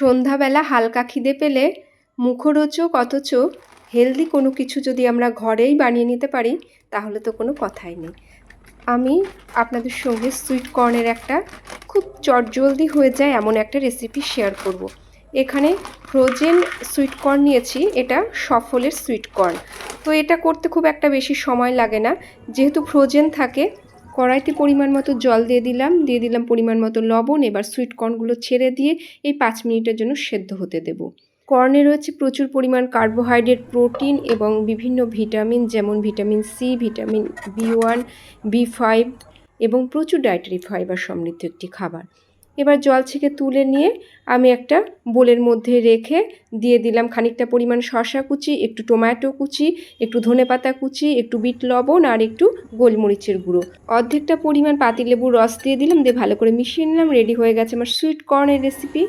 সন্ধ্যাবেলা হালকা খিদে পেলে মুখরোচক অথচ হেলদি কোনো কিছু যদি আমরা ঘরেই বানিয়ে নিতে পারি, তাহলে তো কোনো কথাই নেই আমি আপনাদের সঙ্গে সুইট কর্নের একটা খুব চটজলদি হয়ে যায় এমন একটা রেসিপি শেয়ার করব। এখানে ফ্রোজেন সুইট কর্ন নিয়েছি, এটা সফলের সুইট কর্ন তো এটা করতে খুব একটা বেশি সময় লাগে না, যেহেতু ফ্রোজেন থাকে কড়াইতে পরিমাণ মতো জল দিয়ে দিলাম দিয়ে দিলাম পরিমাণ মতো লবণ, এবার সুইট কর্নগুলো ছেড়ে দিয়ে এই পাঁচ মিনিটের জন্য সেদ্ধ হতে দেব। কর্নে রয়েছে প্রচুর পরিমাণ কার্বোহাইড্রেট প্রোটিন এবং বিভিন্ন ভিটামিন যেমন vitamin C vitamin B one B five এবং প্রচুর ডায়েটারি ফাইবার সমৃদ্ধ একটি খাবার। এবার জল ছেঁকে তুলে নিয়ে আমি একটা বোলের মধ্যে রেখে দিয়ে দিলাম খানিকটা পরিমাণ শসা কুচি, একটু টমেটো কুচি, একটু ধনে পাতা কুচি, একটু বিট লবণ আর একটু গোলমরিচের গুঁড়ো। অর্ধেকটা পরিমাণ পাতিলেবুর রস দিয়ে দিলাম, দিয়ে ভালো করে মিশিয়ে নিলাম রেডি হয়ে গেছে আমার সুইট কর্নের রেসিপি